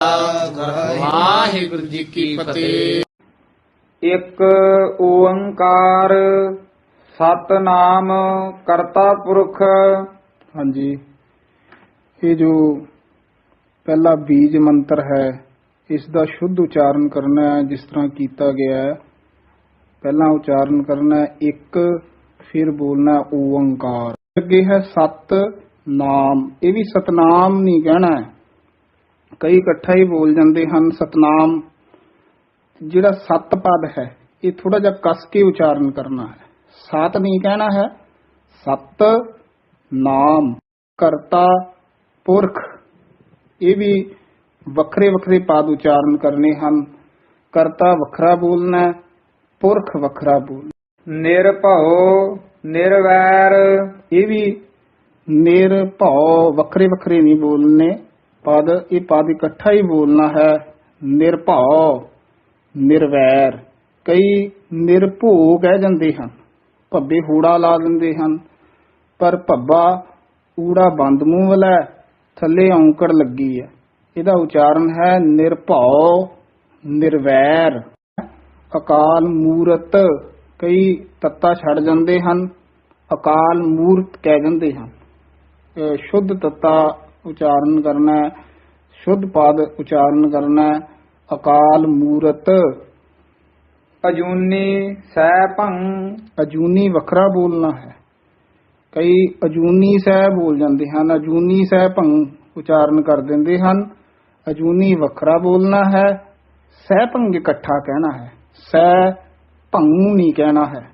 ਵਾਹਿਗੁਰੂ ਜੀ ਕੀ ਫਤਿਹ। ਇੱਕ ਓੰਕਾਰ ਸਤਨਾਮ ਕਰਤਾ ਪੁਰਖ। ਹਾਂਜੀ। ਇਹ ਜੋ ਪਹਿਲਾ ਬੀਜ ਮੰਤਰ ਹੈ ਇਸ ਦਾ ਸ਼ੁੱਧ ਉਚਾਰਨ ਕਰਨਾ ਹੈ ਜਿਸ ਤਰ੍ਹਾਂ ਕੀਤਾ ਗਿਆ ਹੈ। ਪਹਿਲਾਂ ਉਚਾਰਨ ਕਰਨਾ ਹੈ ਇੱਕ ਫਿਰ ਬੋਲਣਾ ਓੰਕਾਰ। ਅੱਗੇ ਹੈ ਸਤ ਨਾਮ ਇਹ ਵੀ ਸਤਨਾਮ ਨਹੀਂ ਕਹਿਣਾ ਹੈ। ਕਈ ਇਕੱਠਾ ਹੀ ਬੋਲ ਜਾਂਦੇ ਹਨ, ਸਤਨਾਮ। ਜਿਹੜਾ ਸਤ ਪਦ ਹੈ, ਇਹ ਥੋੜਾ ਜਿਹਾ ਕਸ ਕੇ ਉਚਾਰਨ ਕਰਨਾ ਹੈ। ਸਤ ਨਹੀਂ ਕਹਿਣਾ ਹੈ। ਸਤ, ਨਾਮ, ਕਰਤਾ, ਪੁਰਖ। ਇਹ ਵੀ ਵੱਖਰੇ ਵੱਖਰੇ ਪਦ ਉਚਾਰਨ ਕਰਨੇ ਹਨ। ਕਰਤਾ ਵੱਖਰਾ ਬੋਲਣਾ ਪੁਰਖ ਵੱਖਰਾ ਬੋਲ ਨਿਰਭਉ, ਨਿਰਵੈਰ। ਇਹ ਵੀ ਨਿਰਭਉ ਵੱਖਰੇ ਵੱਖਰੇ ਨਹੀਂ ਬੋਲਨੇ ਪਦ, ਇਹ ਪਦ ਇਕੱਠਾ ਹੀ ਬੋਲਣਾ ਹੈ, ਨਿਰਭਉ, ਨਿਰਵੈਰ। ਕਈ ਨਿਰਭਉ ਕਹਿ ਜਾਂਦੇ ਹਨ, ਭੱਬੇ ਹੂੜਾ ਲਾ ਦਿੰਦੇ ਹਨ, ਪਰ ਭੱਬਾ ਊੜਾ ਬੰਦ ਮੂੰਹ ਵਾਲਾ ਥੱਲੇ ਔਂਕੜ ਲੱਗੀ ਹੈ। ਇਹਦਾ ਉਚਾਰਨ ਹੈ, ਨਿਰਭਉ, ਨਿਰਵੈਰ। ਅਕਾਲ ਮੂਰਤ, ਕਈ ਤੱਤਾ ਛੱਡ ਜਾਂਦੇ ਹਨ, ਅਕਾਲ ਮੂਰਤ ਕਹਿ ਜਾਂਦੇ ਹਨ। ਸ਼ੁੱਧ ਤੱਤਾ ਉਚਾਰਨ ਕਰਨਾ ਹੈ ਸ਼ੁੱਧ ਪਦ ਉਚਾਰਨ ਕਰਨਾ ਹੈ ਅਕਾਲ ਮੂਰਤ। ਅਜੂਨੀ ਸਹਿ ਭੰ ਅਜੂਨੀ ਵੱਖਰਾ ਬੋਲਣਾ ਹੈ। ਕਈ ਅਜੂਨੀ ਸਹਿ ਬੋਲ ਜਾਂਦੇ ਹਨ ਅਜੂਨੀ ਸਹਿ ਭੰ ਉਚਾਰਨ ਕਰ ਦਿੰਦੇ ਹਨ ਅਜੂਨੀ ਵੱਖਰਾ ਬੋਲਣਾ ਹੈ ਸਹਿ ਭੰਗ ਇਕੱਠਾ ਕਹਿਣਾ ਹੈ ਸਹਿ ਭੰ ਨਹੀਂ ਕਹਿਣਾ ਹੈ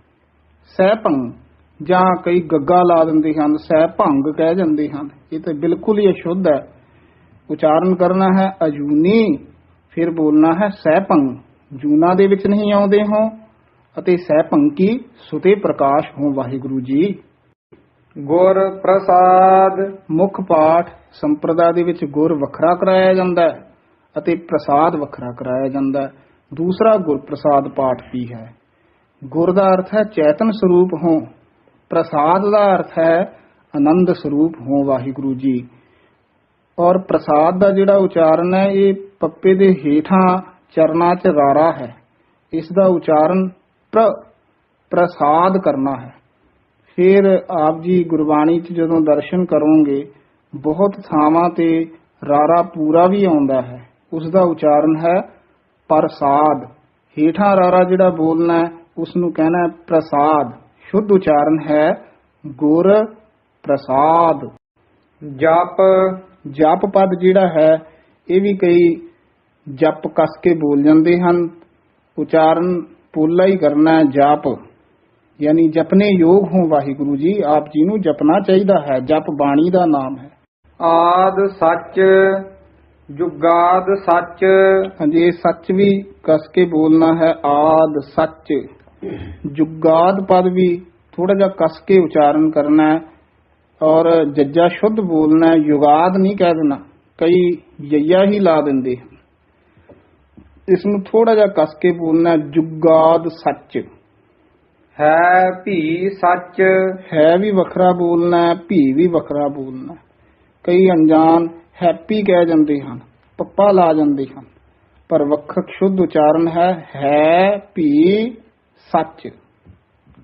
ਸਹਿ ਭੰ ਜਾਂ ਕਈ ਗੱਗਾ ਲਾ ਦਿੰਦੇ ਹਨ, ਸਹਿ ਭੰਗ ਕਹਿ ਜਾਂਦੇ ਹਨ। ਇਹ ਤਾਂ ਬਿਲਕੁਲ ਹੀ ਅਸ਼ੁੱਧ ਹੈ। ਉਚਾਰਨ ਕਰਨਾ ਹੈ ਅਜੂਨੀ, ਫਿਰ ਬੋਲਣਾ ਹੈ ਸਹਿ ਭੰ ਜੂਨਾ ਦੇ ਵਿੱਚ ਨਹੀਂ ਆਉਂਦੇ ਹੋ, ਅਤੇ ਸਹਿ ਭੰਕੀ ਸੁਤੇ ਪ੍ਰਕਾਸ਼ ਹੋ, ਵਾਹਿਗੁਰੂ ਜੀ। ਗੁਰ ਪ੍ਰਸਾਦ। ਮੁੱਖ ਪਾਠ ਸੰਪਰਦਾ ਦੇ ਵਿੱਚ ਗੁਰ ਵੱਖਰਾ ਕਰਾਇਆ ਜਾਂਦਾ ਹੈ, ਅਤੇ ਪ੍ਰਸਾਦ ਵੱਖਰਾ ਕਰਾਇਆ ਜਾਂਦਾ ਹੈ। ਦੂਸਰਾ ਗੁਰ ਪ੍ਰਸਾਦ ਪਾਠ ਵੀ ਹੈ। ਗੁਰ ਦਾ ਅਰਥ ਹੈ ਚੇਤਨ ਸਰੂਪ ਹੋ। ਪ੍ਰਸਾਦ ਦਾ ਅਰਥ ਹੈ ਆਨੰਦ ਸਰੂਪ ਹੋ ਵਾਹਿਗੁਰੂ ਜੀ। ਔਰ ਪ੍ਰਸਾਦ ਦਾ ਜਿਹੜਾ ਉਚਾਰਨ ਹੈ, ਇਹ ਪੱਪੇ ਦੇ ਹੇਠਾਂ ਚਰਨਾਂ 'ਚ ਰਾਰਾ ਹੈ। ਇਸ ਦਾ ਉਚਾਰਨ ਪ੍ਰ, ਪ੍ਰਸਾਦ ਕਰਨਾ ਹੈ। ਫਿਰ ਆਪ ਜੀ ਗੁਰਬਾਣੀ 'ਚ ਜਦੋਂ ਦਰਸ਼ਨ ਕਰੋਗੇ, ਬਹੁਤ ਥਾਵਾਂ ਤੇ ਰਾਰਾ ਪੂਰਾ ਵੀ ਆਉਂਦਾ ਹੈ। ਉਸ ਦਾ ਉਚਾਰਨ ਹੈ ਪ੍ਰਸਾਦ। ਹੇਠਾਂ ਰਾਰਾ ਜਿਹੜਾ ਬੋਲਣਾ ਹੈ ਉਸ ਨੂੰ ਕਹਿਣਾ ਹੈ ਪ੍ਰਸਾਦ। ਸ਼ੁੱਧ ਉਚਾਰਨ ਹੈ ਗੁਰ ਪ੍ਰਸਾਦ। ਜਪ ਜਪ ਪਦ ਜਿਹੜਾ ਹੈ ਇਹ ਵੀ ਕਈ ਜਪ ਕਸ ਕੇ ਬੋਲ ਜਾਂਦੇ ਹਨ। ਉਚਾਰਨ ਪੋਲਾ ਹੀ ਕਰਨਾ ਹੈ ਜਪ। ਯਾਨੀ ਜਪਨੇ ਯੋਗ ਹੋ ਵਾਹਿਗੁਰੂ ਜੀ ਆਪ ਜੀ ਨੂੰ ਜਪਣਾ ਚਾਹੀਦਾ ਹੈ। ਜਪ ਬਾਣੀ ਦਾ ਨਾਮ ਹੈ। ਆਦ ਸੱਚ ਜੁਗਾਦ ਸੱਚ। ਹਾਂਜੀ ਸੱਚ ਵੀ ਕਸ ਕੇ ਬੋਲਣਾ ਹੈ ਆਦ ਸੱਚ। ਜੁਗਾਦ ਪਦ ਵੀ ਥੋੜਾ ਜਿਹਾ ਕਸ ਕੇ ਉਚਾਰਨ ਕਰਨਾ ਹੈ ਔਰ ਜੱਜਾ ਸ਼ੁੱਧ ਬੋਲਣਾ ਹੈ ਯੁਗਾਦ ਨਹੀਂ ਕਹਿ ਦੇਣਾ ਕਈ ਯਈਆ ਹੀ ਲਾ ਦਿੰਦੇ ਹਨ ਇਸ ਨੂੰ ਥੋੜਾ ਜਿਹਾ ਕਸ ਕੇ ਬੋਲਣਾ ਹੈ, ਜੁਗਾਦ ਸੱਚ ਹੈ ਭੀ ਸੱਚ ਹੈ ਵੀ ਵੱਖਰਾ ਬੋਲਣਾ ਹੈ ਭੀ ਵੀ ਵੱਖਰਾ ਬੋਲਣਾ ਹੈ। ਕਈ ਅਣਜਾਣ ਹੈਪੀ ਕਹਿ ਜਾਂਦੇ ਹਨ ਪੱਪਾ ਲਾ ਜਾਂਦੇ ਹਨ ਪਰ ਵੱਖਰ ਸ਼ੁੱਧ ਉਚਾਰਨ ਹੈ ਹੈ ਭੀ ਸੱਚ।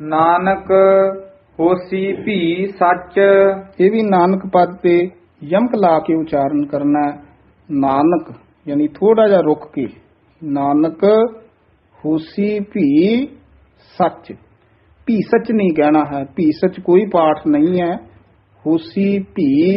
ਨਾਨਕ ਹੋਸੀ ਭੀ ਸੱਚ। ਇਹ ਵੀ ਨਾਨਕ ਪਦ ਤੇ ਯਮਕ ਲਾ ਕੇ ਉਚਾਰਨ ਕਰਨਾ ਨਾਨਕ, ਯਾਨੀ ਥੋੜਾ ਜਿਹਾ ਰੁਕ ਕੇ। ਨਾਨਕ ਹੋਸੀ ਭੀ ਸੱਚ। ਭੀ ਸੱਚ ਨਹੀਂ ਕਹਿਣਾ ਹੈ। ਭੀ ਸੱਚ ਕੋਈ ਪਾਠ ਨਹੀਂ ਹੈ। ਹੋਸੀ ਭੀ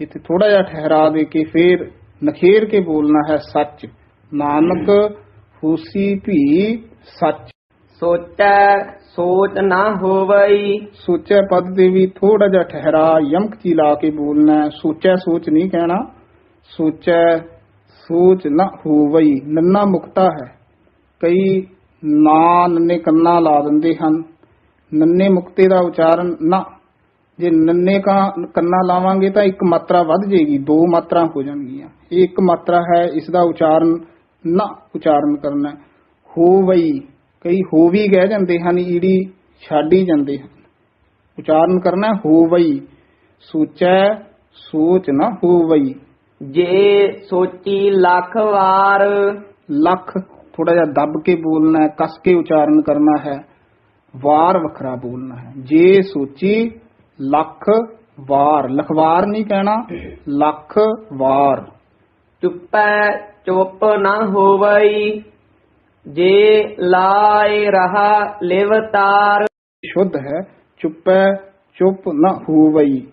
ਇੱਥੇ ਥੋੜਾ ਜਿਹਾ ਠਹਿਰਾ ਦੇ ਕੇ ਫੇਰ ਨਖੇਰ ਕੇ ਬੋਲਣਾ ਹੈ ਸੱਚ। ਨਾਨਕ ਹੋਸੀ ਭੀ ਸੱਚ। ਸੋਚੈ, ਸੋਚ ਨਾ ਹੋਵਈ। ਸੋਚਿਆ ਪਦ ਦੇ ਵੀ ਥੋੜਾ ਜਿਹਾ ਠਹਿਰਾ, ਯਮਕ ਜੀ ਲਾ ਕੇ ਬੋਲਣਾ ਹੈ। ਸੋਚ ਨਹੀਂ ਕਹਿਣਾ। ਸੋਚੈ, ਸੋਚ ਨਾ ਹੋਵਈ, ਨੰਨਾ ਮੁਕਤਾ ਹੈ। ਕਈ ਨਾ ਨੰਨੇ ਕੰਨਾ ਲਾ ਦਿੰਦੇ ਹਨ। ਨੰਨੇ ਮੁਕਤੇ ਦਾ ਉਚਾਰਨ ਨਾ। ਜੇ ਨੰਨੇ ਕਾ ਕੰਨਾ ਲਾਵਾਂਗੇ ਤਾਂ ਇੱਕ ਮਾਤਰਾ ਵੱਧ ਜੇਗੀ ਦੋ ਮਾਤਰਾ ਹੋ ਜਾਣਗੀਆਂ। ਇਹ ਇੱਕ ਮਾਤਰਾ ਹੈ, ਇਸ ਦਾ ਉਚਾਰਨ ਨਾ ਉਚਾਰਨ ਕਰਨਾ ਹੈ। ਹੋਵਈ ਕਈ ਹੋ ਵੀ ਕਹਿ ਜਾਂਦੇ ਹਨ ਈੜੀ ਛੱਡ ਹੀ ਜਾਂਦੇ ਹਨ। ਉਚਾਰਨ ਕਰਨਾ ਹੈ ਹੋਵਈ ਸੋਚੈ ਸੋਚ ਨਾ ਹੋਵਈ ਜੇ ਸੋਚੀ ਲੱਖ ਵਾਰ। ਲੱਖ ਥੋੜਾ ਜਿਹਾ ਦੱਬ ਕੇ ਬੋਲਣਾ ਹੈ ਕਸ ਕੇ ਉਚਾਰਨ ਕਰਨਾ ਹੈ ਵਾਰ ਵੱਖਰਾ ਬੋਲਣਾ ਹੈ। ਜੇ ਸੋਚੀ ਲੱਖ ਵਾਰ ਲਖਵਾਰ ਨਹੀਂ ਕਹਿਣਾ ਲੱਖ ਵਾਰ। ਚੁੱਪੈ ਚੁੱਪ ਨਾ ਹੋਵਈ ਜੇ ਲਾਏ ਰਹਾ ਲਿਵਤਾਰ ਸ਼ੁੱਧ ਹੈ ਚੁੱਪੈ ਚੁੱਪ ਨਾ ਹੋਵਈ।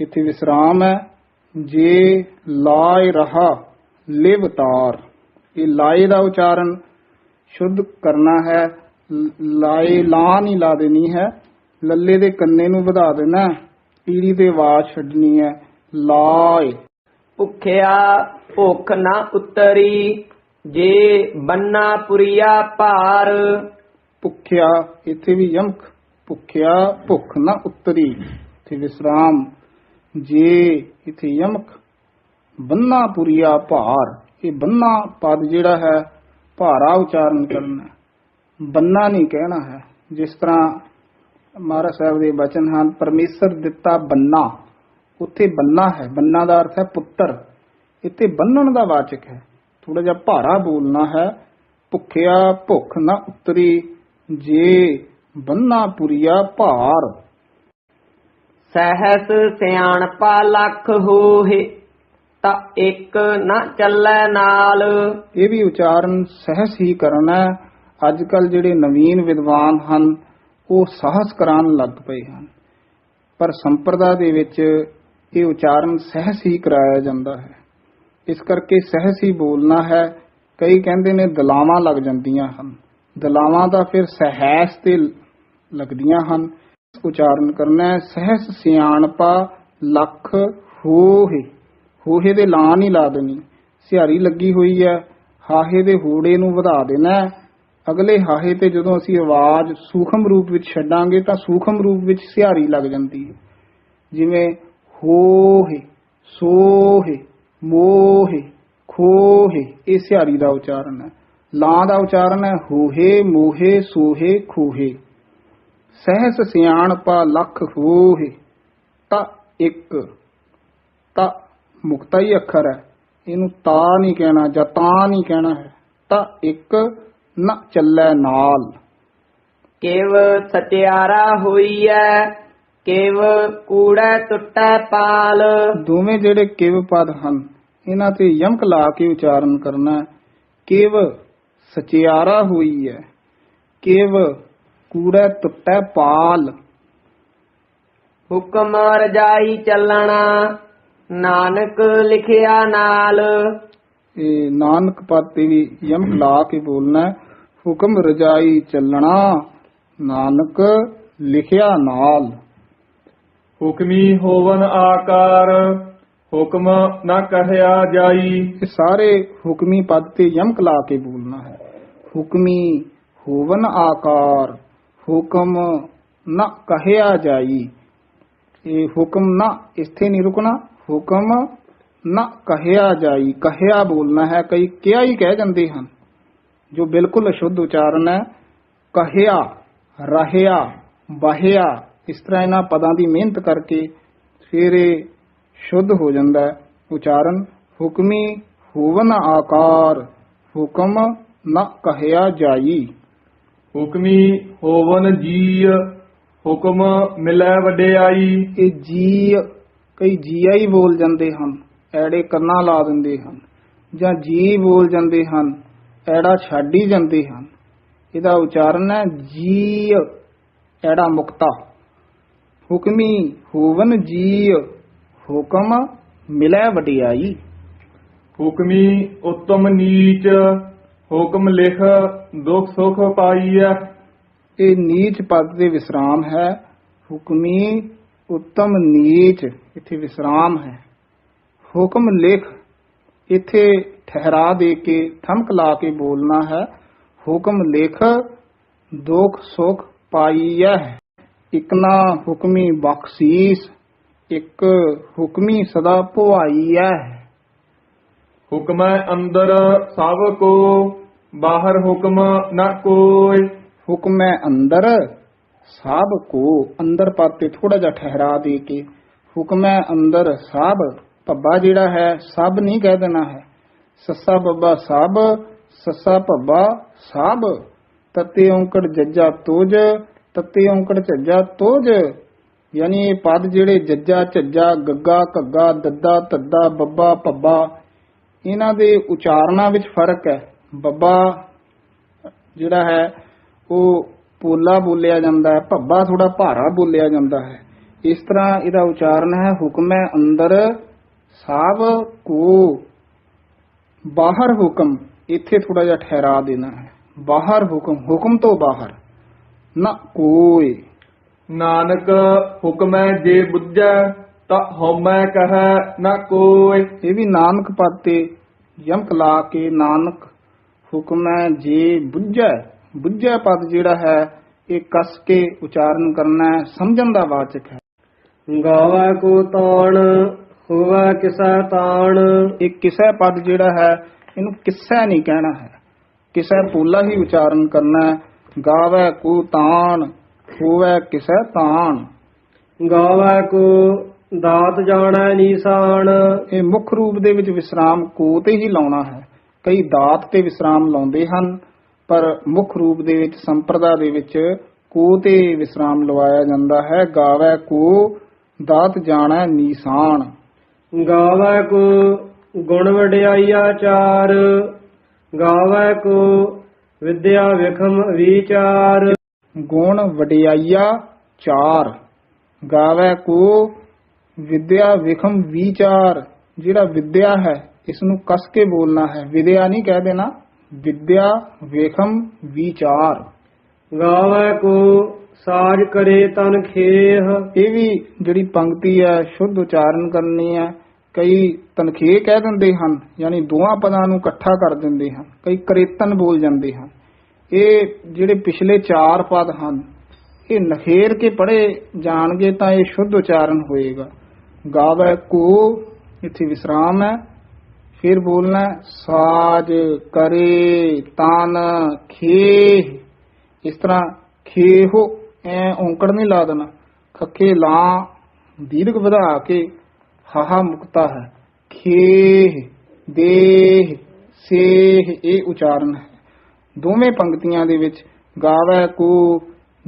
ਇੱਥੇ ਵਿਸਰਾਮ ਹੈ ਜੇ ਲਾਇ ਰਹਾ ਲਿਵ ਤਾਰ। ਇਹ ਲਾਏ ਦਾ ਉਚਾਰਨ ਸ਼ੁੱਧ ਕਰਨਾ ਹੈ ਲ- ਲਾਏ ਲਾ ਨਹੀਂ ਲਾ ਦੇਣੀ ਹੈ ਲੱਲੇ ਦੇ ਕੰਨੇ ਨੂੰ ਵਧਾ ਦੇਣਾ। ਪੀੜੀ ਤੇ ਆਵਾਜ਼ ਛੱਡਣੀ ਹੈ ਲਾਏ ਭੁਖਿਆ ਭੁੱਖ ਨਾ ਉਤਰੀ। ਜੇ ਬੰਨਾ ਪੁਰੀਆ ਭਾਰ। ਭੁੱਖਿਆ, ਇੱਥੇ ਵੀ ਯਮਕ। ਭੁੱਖਿਆ, ਭੁੱਖ ਨਾ ਉਤਰੀ। ਇੱਥੇ ਵਿਸਰਾਮ। ਜੇ ਇੱਥੇ ਯਮਕ, ਬੰਨਾ ਪੁਰੀਆ ਭਾਰ। ਇਹ ਬੰਨਾ ਪਦ ਜਿਹੜਾ ਹੈ, ਭਾਰਾ ਉਚਾਰਨ ਕਰਨਾ ਬੰਨਾ ਨਹੀਂ ਕਹਿਣਾ ਹੈ। ਜਿਸ ਤਰ੍ਹਾਂ ਮਹਾਰਾਜ ਸਾਹਿਬ ਦੇ ਬਚਨ ਹਨ, ਪਰਮੇਸ਼ਰ ਦਿੱਤਾ ਬੰਨਾ। ਉੱਥੇ ਬੰਨਾ ਹੈ। ਬੰਨਾ ਦਾ ਅਰਥ ਹੈ ਪੁੱਤਰ। ਇੱਥੇ ਬੰਨਣ ਦਾ ਵਾਚਕ ਹੈ। ਥੋੜਾ ਜਿਹਾ ਭਾਰਾ ਬੋਲਣਾ ਹੈ। ਭੁੱਖਿਆ ਭੁੱਖ ਨਾ ਉਤਰੀ ਜੇ ਬੰਨਾ ਪੁਰੀਆ ਭਾਰ। ਸਹਸ ਸਿਆਣਪਾ ਲੱਖ ਹੋਏ ਤਾਂ ਇੱਕ ਨਾ ਚੱਲੈ ਨਾਲ। ਇਹ ਵੀ ਉਚਾਰਨ ਸਹਿਸ ਹੀ ਕਰਨਾ ਅੱਜ ਕੱਲ ਜਿਹੜੇ ਨਵੀਨ ਵਿਦਵਾਨ ਹਨ ਉਹ ਸਾਹਸ ਕਰਾਉਣ ਲੱਗ ਪਏ ਹਨ। ਪਰ ਸੰਪਰਦਾ ਦੇ ਵਿੱਚ ਇਹ ਉਚਾਰਨ ਸਹਿਸ ਹੀ ਕਰਾਇਆ ਜਾਂਦਾ ਹੈ। ਇਸ ਕਰਕੇ ਸਹਿਸ ਹੀ ਬੋਲਣਾ ਹੈ, ਕਈ ਕਹਿੰਦੇ ਨੇ ਦਲਾਵਾਂ ਲੱਗ ਜਾਂਦੀਆਂ ਹਨ। ਦਲਾਵਾਂ ਦਾ ਫਿਰ ਸਹਿਸ ਤੇ ਲੱਗਦੀਆਂ ਹਨ। ਉਚਾਰਨ ਕਰਨਾ ਹੈ, ਸਹਿਸ ਸਿਆਣਪਾ ਲੱਖ ਹੋਹੇ ਹੋਹੇ ਦੇ ਲਾਂ ਨਹੀਂ ਲਾ ਦੇਣੀ। ਸਿਹਾਰੀ ਲੱਗੀ ਹੋਈ ਹੈ, ਹਾਹੇ ਦੇ ਹੋੜੇ ਨੂੰ ਵਧਾ ਦੇਣਾ ਅਗਲੇ ਹਾਹੇ ਤੇ ਜਦੋਂ ਅਸੀਂ ਆਵਾਜ਼ ਸੂਖਮ ਰੂਪ ਵਿੱਚ ਛੱਡਾਂਗੇ ਤਾਂ ਸੂਖਮ ਰੂਪ ਵਿੱਚ ਸਿਹਾਰੀ ਲੱਗ ਜਾਂਦੀ ਹੈ। ਜਿਵੇਂ ਹੋਹੇ, ਸੋਹੇ ਮੋਹੇ ਖੋਹੇ ਇਹ ਸਿਹਾਰੀ ਦਾ ਉਚਾਰਨ ਹੈ। ਲਾਂ ਦਾ ਉਚਾਰਨ ਹੈ ਹੋਹੇ ਮੋਹੇ ਸੋਹੇ ਖੋਹੇ। ਸਹਿਸ ਸਿਆਣਪਾ ਲੱਖ ਹੋਹੇ ਤਾਂ ਇੱਕ ਤਾਂ ਮੁਕਤਾ ਹੀ ਅੱਖਰ ਹੈ। ਇਹਨੂੰ ਤਾ ਨਹੀਂ ਕਹਿਣਾ ਜਾਂ ਤਾਂ ਨਹੀਂ ਕਹਿਣਾ ਹੈ। ਤਾਂ ਇੱਕ ਨਾ ਚੱਲੈ ਨਾਲ। ਕਿਵ ਸਚਿਆਰਾ ਹੋਈਐ ਕਿਵ ਕੂੜੈ ਟੁੱਟੈ ਪਾਲ। ਦੋਵੇਂ ਜਿਹੜੇ ਕਿਵ ਪਦ ਹਨ ਇਹਨਾਂ ਤੇ ਯਮਕ ਲਾ ਕੇ ਉਚਾਰਨ ਕਰਨਾ ਕਿਵ ਸਚਿਆਰਾ ਹੋਈ ਹੈ। ਕਿਵ ਕੂੜਾ ਟੁੱਟੈ ਪਾਲ। ਹੁਕਮ ਰਜਾਈ ਚੱਲਣਾ ਨਾਨਕ ਲਿਖਿਆ ਨਾਲ। ਇਹ ਨਾਨਕ ਪਦ ਤੇ ਵੀ ਯਮਕ ਲਾ ਕੇ ਬੋਲਣਾ ਹੁਕਮ ਰਜਾਈ ਚੱਲਣਾ ਨਾਨਕ ਲਿਖਿਆ ਨਾਲ। ਹੁਕਮੀ ਹੋਵਨ ਆਕਾਰ ਹੁਕਮ ਨਾ ਕਹਿਆ ਜਾਈ। ਇਹ ਸਾਰੇ ਹੁਕਮੀ ਪਦ ਤੇ ਯਮਕ ਲਾ ਕੇ ਬੋਲਣਾ ਹੈ। ਹੁਕਮੀ ਹੋਵਨ ਆਕਾਰ, ਹੁਕਮ ਨਾ ਕਹਿਆ ਜਾਈ। ਇਹ ਹੁਕਮ ਨਾ ਇੱਥੇ ਨਹੀਂ ਰੁਕਣਾ, ਹੁਕਮ ਨਾ ਕਹਿਆ ਜਾਈ। ਕਹਿਆ ਬੋਲਣਾ ਹੈ, ਕਈ ਕਿਹਾ ਹੀ ਕਹਿ ਜਾਂਦੇ ਹਨ। ਜੋ ਬਿਲਕੁਲ ਅਸ਼ੁੱਧ ਉਚਾਰਨ ਹੈ, ਕਹਿਆ, ਰਹਿਆ ਬਹਿਆ ਇਸ ਤਰ੍ਹਾਂ ਇਹਨਾਂ ਪਦਾਂ ਦੀ ਮਿਹਨਤ ਕਰਕੇ ਫਿਰ ਸ਼ੁੱਧ ਹੋ ਜਾਂਦਾ ਹੈ। ਉਚਾਰਨ ਹੁਕਮੀ ਹੋਵਨ ਆਕਾਰ ਹੁਕਮ ਨਾ ਕਹਿਆ ਜਾਈ। ਹੁਕਮੀ ਹੋਵਨ ਜੀ ਹੁਕਮ ਮਿਲੈ ਵਡਿਆਈ ਇਹ ਜੀ ਕਈ ਜੀਆ ਹੀ ਬੋਲ ਜਾਂਦੇ ਹਨ ਐੜੇ ਕੰਨਾਂ ਲਾ ਦਿੰਦੇ ਹਨ। ਜਾਂ ਜੀ ਬੋਲ ਜਾਂਦੇ ਹਨ ਐੜਾ ਛੱਡ ਹੀ ਜਾਂਦੇ ਹਨ। ਇਹਦਾ ਉਚਾਰਨ ਹੈ ਜੀ ਐੜਾ ਮੁਕਤਾ। ਹੁਕਮੀ ਹੋਵਨ ਜੀ ਹੁਕਮ ਮਿਲੈ ਵਡਿਆਈ। ਹੁਕਮੀ ਉਤਮ ਨੀਚ ਹੁਕਮ ਲਿਖ ਦੁਖ ਸੁਖ ਪਾਈਐ। ਇਹ ਨੀਚ ਪਦ ਦੇ ਵਿਸਰਾਮ ਹੈ। ਹੁਕਮੀ ਉੱਤਮ ਨੀਚ ਇੱਥੇ ਵਿਸਰਾਮ ਹੈ। ਹੁਕਮ ਲਿਖ ਇੱਥੇ ਠਹਿਰਾ ਦੇ ਕੇ ਠਮਕ ਲਾ ਕੇ ਬੋਲਣਾ ਹੈ। ਹੁਕਮ ਲਿਖ ਦੁਖ ਸੁਖ ਪਾਈਐ। ਇਕ ਨਾ ਹੁਕਮੀ ਬਖਸ਼ੀਸ ਇੱਕ ਹੁਕਮੀ ਸਦਾ ਭੁਆਈਐ ਹੁਕਮੈ ਅੰਦਰ ਸਭ ਕੋ ਬਾਹਰ ਹੁਕਮ ਨਾ ਕੋਈ। ਹੁਕਮ ਅੰਦਰ ਸਭ ਕੋ ਅੰਦਰ ਪਦ ਤੇ ਥੋੜਾ ਜਿਹਾ ਠਹਿਰਾ ਦੇ ਕੇ। ਹੁਕਮ ਹੈ ਅੰਦਰ ਸਭ ਭੱਬਾ ਜਿਹੜਾ ਹੈ ਸਭ ਨਹੀਂ ਕਹਿ ਦੇਣਾ ਹੈ। ਸੱਸਾ ਬੱਬਾ ਸਭ ਸੱਸਾ ਭੱਬਾ ਸਭ। ਤਤੇ ਔਂਕੜ ਜੱਜਾ ਤੋਜ ਤਤੇ ਔਂਕੜ ਝੱਜਾ ਤੋਜ। ਯਾਨੀ ਇਹ ਪਦ ਜਿਹੜੇ ਜੱਜਾ, ਝੱਜਾ, ਗੱਗਾ, ਘੱਗਾ, ਦੱਦਾ, ਤੱਦਾ, ਬੱਬਾ, ਭੱਬਾ, ਇਹਨਾਂ ਦੇ ਉਚਾਰਨਾ ਵਿੱਚ ਫ਼ਰਕ ਹੈ। ਬੱਬਾ ਜਿਹੜਾ ਹੈ, ਉਹ ਪੋਲਾ ਬੋਲਿਆ ਜਾਂਦਾ ਹੈ, ਭੱਬਾ ਥੋੜਾ ਭਾਰਾ ਬੋਲਿਆ ਜਾਂਦਾ ਹੈ। ਇਸ ਤਰ੍ਹਾਂ ਇਹਦਾ ਉਚਾਰਨ ਹੈ, ਹੁਕਮੈ ਅੰਦਰ ਸਭ ਕੋ, ਬਾਹਰ ਹੁਕਮ, ਇੱਥੇ ਥੋੜਾ ਜਿਹਾ ਠਹਿਰਾ ਦੇਣਾ ਹੈ। ਬਾਹਰ ਹੁਕਮ ਹੁਕਮ ਤੋਂ ਬਾਹਰ, ਨਾ ਕੋਈ ਨਾਨਕ ਹੁਕਮੈ ਜੇ ਬੁੱਝੈ ਤਾਂ ਹਉਮੈ ਕਹੈ ਨਾ ਕੋਈ। ਇਹ ਵੀ ਨਾਨਕ ਪਦ ਤੇ ਯਮਕ ਲਾ ਕੇ ਨਾਨਕ ਹੁਕਮੈ ਜੇ ਬੁੱਝੈ। ਬੁੱਝੈ ਪਦ ਜਿਹੜਾ ਹੈ ਇਹ ਕਸ ਕੇ ਉਚਾਰਨ ਕਰਨਾ ਸਮਝਣ ਦਾ ਵਾਚਕ ਹੈ। ਗਾਵਾ ਕੋ ਤਾਣ ਹੋਵਾ ਕਿਸਾ ਤਾਣ। ਇਹ ਕਿਸੈ ਪਦ ਜਿਹੜਾ ਹੈ ਇਹਨੂੰ ਕਿਸੈ ਨਹੀਂ ਕਹਿਣਾ ਹੈ। ਕਿਸੈ ਪੂਲਾ ਹੀ ਉਚਾਰਨ ਕਰਨਾ ਗਾਵੈ ਕੋ ਤਾਣ। ਹੋਵੈ ਕਿਸੈ ਤਾਣ ਗਾਵਾ ਕੋ ਦਾਤ ਜਾਣੈ ਨੀਸਾਨ। ਇਹ ਮੁੱਖ ਰੂਪ ਦੇ ਵਿੱਚ ਵਿਸਰਾਮ ਕੋ ਤੇ ਹੀ ਲਾਉਣਾ ਹੈ। ਕਈ ਦਾਤ ਤੇ ਵਿਸਰਾਮ ਲਾਉਂਦੇ ਹਨ ਪਰ ਮੁੱਖ ਰੂਪ ਦੇ ਵਿੱਚ ਸੰਪਰਦਾ ਦੇ ਵਿੱਚ ਕੋ ਤੇ ਵਿਸਰਾਮ ਲਵਾਇਆ ਜਾਂਦਾ ਹੈ। ਗਾਵੈ ਕੋ ਦਾਤ ਜਾਣੈ ਨੀਸਾਨ। ਗਾਵਾ ਕੋ ਗੁਣ ਵਡਿਆਈਆ ਚਾਰ। ਗਾਵਾ ਕੋ ਵਿਦਿਆ ਵਿਖਮ ਵਿਚਾਰ। ਗੁਣ ਵਡਿਆਈਆ ਚਾਰ। ਗਾਵੈ ਕੋ ਵਿਦਿਆ ਵਿਖਮ ਵਿਚਾਰ। ਜਿਹੜਾ ਵਿਦਿਆ ਹੈ ਇਸ ਨੂੰ ਕਸ ਕੇ ਬੋਲਣਾ ਹੈ। ਵਿਦਿਆ ਨਹੀਂ ਕਹਿ ਦੇਣਾ ਵਿਦਿਆ ਵਿਖਮ ਵਿਚਾਰ। ਗਾਵਾ ਕੋ ਸਾਜ ਕਰੇ ਤਨ ਖੇਹ। ਇਹ ਵੀ ਜਿਹੜੀ ਪੰਕਤੀ ਹੈ ਸ਼ੁੱਧ ਉਚਾਰਨ ਕਰਨੀ ਹੈ ਕਈ ਤਨਖੇ ਕਹਿ ਦਿੰਦੇ ਹਨ ਯਾਨੀ ਦੋਹਾਂ ਪਦਾਂ ਨੂੰ ਇਕੱਠਾ ਕਰ ਦਿੰਦੇ ਹਨ ਕਈ ਕਰੇਤਨ ਬੋਲ ਜਾਂਦੇ ਹਨ। ਇਹ ਜਿਹੜੇ ਪਿਛਲੇ ਚਾਰ ਪਦ ਹਨ, ਇਹ ਨਖੇਰ ਕੇ ਪੜੇ ਜਾਣਗੇ ਤਾਂ ਇਹ ਸ਼ੁੱਧ ਉਚਾਰਨ ਹੋਏਗਾ। ਗਾਵੈ ਕੋ, ਇੱਥੇ ਵਿਸਰਾਮ ਹੈ। ਫਿਰ ਬੋਲਣਾ ਸਾਜ ਕਰੇ ਤਨ ਖੇ ਇਸ ਤਰ੍ਹਾਂ ਖੇਹੋ ਐ ਔਂਕੜ ਨਹੀਂ ਲਾ ਦੇਣਾ। ਖੱਕੇ ਲਾਂ, ਦੀਰਘ ਵਧਾ ਕੇ ਹਾਹਾ ਮੁਕਤਾ ਹੈ। ਖੇਹ, ਦੇਹ, ਸੇਹ, ਇਹ ਉਚਾਰਨ ਹੈ। ਦੋਵੇਂ ਪੰਕਤੀਆਂ ਦੇ ਵਿੱਚ ਗਾਵੈ ਕੋ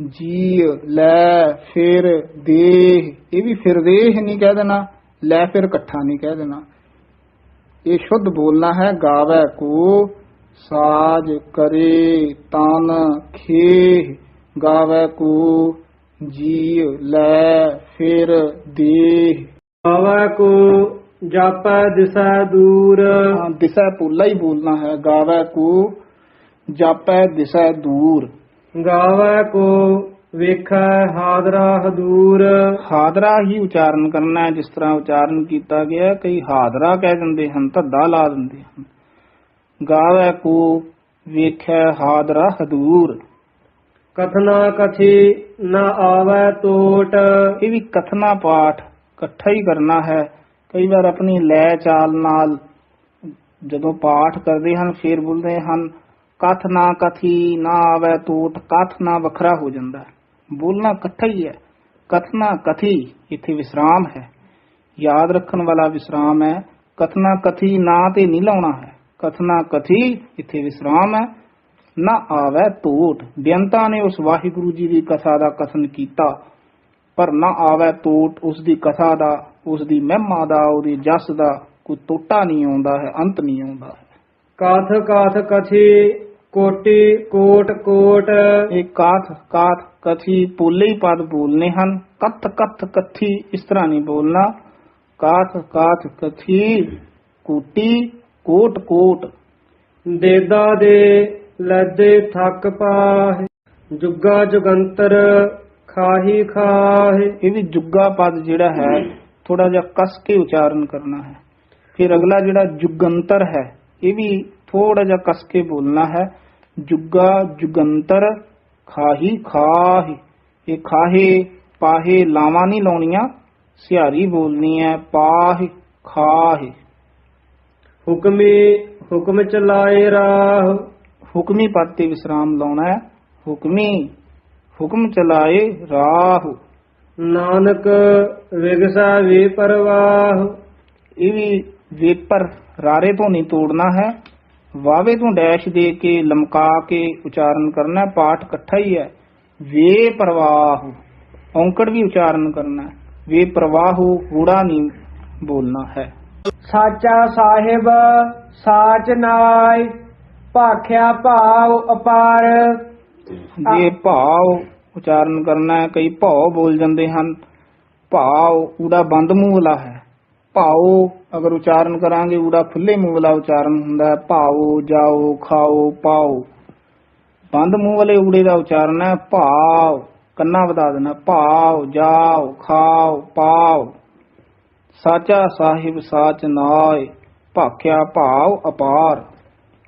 ਜੀ ਲੈ ਫਿਰ ਦੇਹ। ਇਹ ਵੀ ਫਿਰ ਦੇਹ ਨਹੀਂ ਕਹਿ ਦੇਣਾ ਲੈ ਫਿਰ ਇਕੱਠਾ ਨਹੀਂ ਕਹਿ ਦੇਣਾ। ਇਹ ਸ਼ੁੱਧ ਬੋਲਣਾ ਹੈ ਗਾਵੈ ਕੋ ਸਾਜ ਕਰੇ ਤਨ ਖੇਹ। ਗਾਵੈ ਕੋ ਜੀ ਲੈ ਫਿਰ ਦੇਹ। ਗਾਵਾ ਕੋ ਜਾਪੈ ਦਿਸੈ ਦੂਰ। ਦਿਸੈ ਪੁੱਲਾ ਹੀ ਬੋਲਣਾ ਹੈ ਗਾਵੈ ਕੋ ਜਾਪੈ ਦਿਸੈ ਦੂਰ। ਗਾਵਾ ਕੋ ਵੇਖੈ ਹਾਦਰਾ ਹਦੂਰ। ਹਾਦਰਾ ਹੀ ਉਚਾਰਨ ਕਰਨਾ ਹੈ ਜਿਸ ਤਰ੍ਹਾਂ ਉਚਾਰਨ ਕੀਤਾ ਗਿਆ। ਕਈ ਹਾਦਰਾ ਕਹਿ ਦਿੰਦੇ ਹਨ ਧੱਦਾ ਲਾ ਦਿੰਦੇ ਹਨ। ਗਾਵੈ ਕੋ ਵੇਖੈ ਹਾਦਰਾ ਹਦੂਰ। ਕਥਨਾ ਕਥੀ ਨ ਆਵੈ ਟੋਟ ਇਹ ਵੀ ਕਥਨਾ ਪਾਠ ਇਕੱਠਾ ਹੀ ਕਰਨਾ ਹੈ। ਕਈ ਵਾਰ ਆਪਣੀ ਲੈ ਚਾਲ ਨਾਲ ਜਦੋਂ ਪਾਠ ਕਰਦੇ ਹਨ ਫਿਰ ਬੋਲਦੇ ਹਨ ਕਥ ਨਾ ਕਥੀ, ਨਾ ਆਵੇ ਟੋਟ ਕਥ ਨਾ ਵੱਖਰਾ ਹੋ ਜਾਂਦਾ ਬੋਲਣਾ ਇਕੱਠਾ ਹੀ ਹੈ। ਕਥਨਾ ਕਥੀ, ਇੱਥੇ ਵਿਸਰਾਮ ਹੈ। ਯਾਦ ਰੱਖਣ ਵਾਲਾ ਵਿਸਰਾਮ ਹੈ। ਕਥਨਾ ਕਥੀ, ਨਾ ਤੇ ਨਹੀਂ ਲਾਉਣਾ ਹੈ। ਕਥਨਾ ਕਥੀ, ਇੱਥੇ ਵਿਸਰਾਮ ਹੈ। ਨਾ ਆਵੇ ਟੋਟ ਬੇਅੰਤਾ ਨੇ ਉਸ ਵਾਹਿਗੁਰੂ ਜੀ ਦੀ ਕਥਾ ਦਾ ਕਥਨ ਕੀਤਾ। ਪਰ ਨਾ ਆਵੇ ਟੋਟ ਉਸ ਦੀ ਕਥਾ ਦਾ, ਉਸ ਦੀ ਮਹਿਮਾ ਦਾ, ਉਹਦੀ ਜਸ ਦਾ ਕੋਈ ਟੋਟਾ ਨਹੀਂ ਆਉਂਦਾ ਹੈ, ਅੰਤ ਨਹੀਂ ਆਉਂਦਾ ਹੈ। ਕਾਥ ਕਾਥ ਕਥੀ ਕੋਟੀ ਕੋਟ ਕੋਟ। ਇਹ ਕਾਥ ਕਾਥ ਕਥੀ ਪੋਲੇ ਹੀ ਪਦ ਬੋਲਨੇ ਹਨ। ਕਥ ਕਥ ਕਥੀ ਇਸ ਤਰ੍ਹਾਂ ਨਹੀਂ ਬੋਲਣਾ। ਕਾਥ ਕਾਥ ਕਥੀ ਕੋਟੀ ਕੋਟ ਕੋਟ। ਦੇਦਾ ਦੇ ਲੱਦੇ ਥੱਕ ਪਾਹੇ। ਜੁਗਾ ਜੁਗੰਤਰ ਖਾਹੀ ਖਾਹੇ। ਇਹ ਵੀ ਜੁੱਗਾ ਪਦ ਜਿਹੜਾ ਹੈ ਥੋੜਾ ਜਿਹਾ ਕਸ ਕੇ ਉਚਾਰਨ ਕਰਨਾ ਹੈ। ਫਿਰ ਅਗਲਾ ਜਿਹੜਾ ਜੁਗੰਤਰ ਹੈ ਇਹ ਵੀ ਥੋੜਾ ਜਿਹਾ ਕਸ ਕੇ ਬੋਲਣਾ ਹੈ। ਜੁੱਗਾ ਜੁਗੰਤਰ ਖਾਹੀ ਖਾਹੀ। ਇਹ ਖਾਹੇ ਪਾਹੇ ਲਾਵਾਂ ਨਹੀਂ ਲਾਉਣੀਆਂ ਸਿਹਾਰੀ ਬੋਲਣੀ ਹੈ ਪਾਹੇ ਖਾਹੇ। ਹੁਕਮੀ ਹੁਕਮ ਚਲਾਏ ਰਾਹ। ਹੁਕਮੀ ਪਦ ਤੇ ਵਿਸਰਾਮ ਲਾਉਣਾ ਹੈ। ਹੁਕਮੀ ਹੁਕਮ ਚਲਾਏ ਰਾਹ। ਨਾਨਕ ਵਿਗਸਾ ਵੀ ਪਰਵਾਹ। ਇਹ ਵੀ ਵੇਪਰ ਰਾਰੇ ਤੋਂ ਨਹੀਂ ਤੋੜਨਾ ਹੈ। ਵਾਵੇ ਤੋਂ ਡੈਸ਼ ਦੇ ਕੇ ਲਮਕਾ ਕੇ ਉਚਾਰਨ ਕਰਨਾ। ਪਾਠ ਇਕੱਠਾ ਹੀ ਹੈ ਵੇ ਪ੍ਰਵਾਹ ਔਂਕੜ ਵੀ ਉਚਾਰਨ ਕਰਨਾ। ਵੇ ਪ੍ਰਵਾਹੁ ਹੂੜਾ ਨਹੀਂ ਬੋਲਣਾ ਹੈ ਸਾਚਾ ਸਾਹਿਬ ਸਾਚ ਨਾਇ ਭਾਖਿਆ ਭਾਵ ਅਪਾਰ ਵੇ ਭਾਵ ਉਚਾਰਨ ਕਰਨਾ ਹੈ ਕਈ ਭਾਉ ਬੋਲ ਜਾਂਦੇ ਹਨ ਭਾਵ ਊੜਾ ਬੰਦ ਮੂੰਹ ਵਾਲਾ ਹੈ ਭਾਉ ਅਗਰ ਉਚਾਰਨ ਕਰਾਂਗੇ ਊੜਾ ਖੁੱਲੇ ਮੂੰਹ ਵਾਲਾ ਉਚਾਰਨ ਹੁੰਦਾ ਹੈ। ਭਾਉ ਜਾਓ ਖਾਓ ਪਾਓ। ਬੰਦ ਮੂੰਹ ਵਾਲੇ ਊੜੇ ਦਾ ਉਚਾਰਨ ਹੈ ਭਾਵ ਕੰਨਾ ਵਧਾ ਦੇਣਾ ਭਾਵ ਜਾਓ ਖਾਓ ਪਾਓ। ਸਾਚਾ ਸਾਹਿਬ ਸਾਚ ਨਾਇ ਭਾਖਿਆ ਭਾਵ ਅਪਾਰ।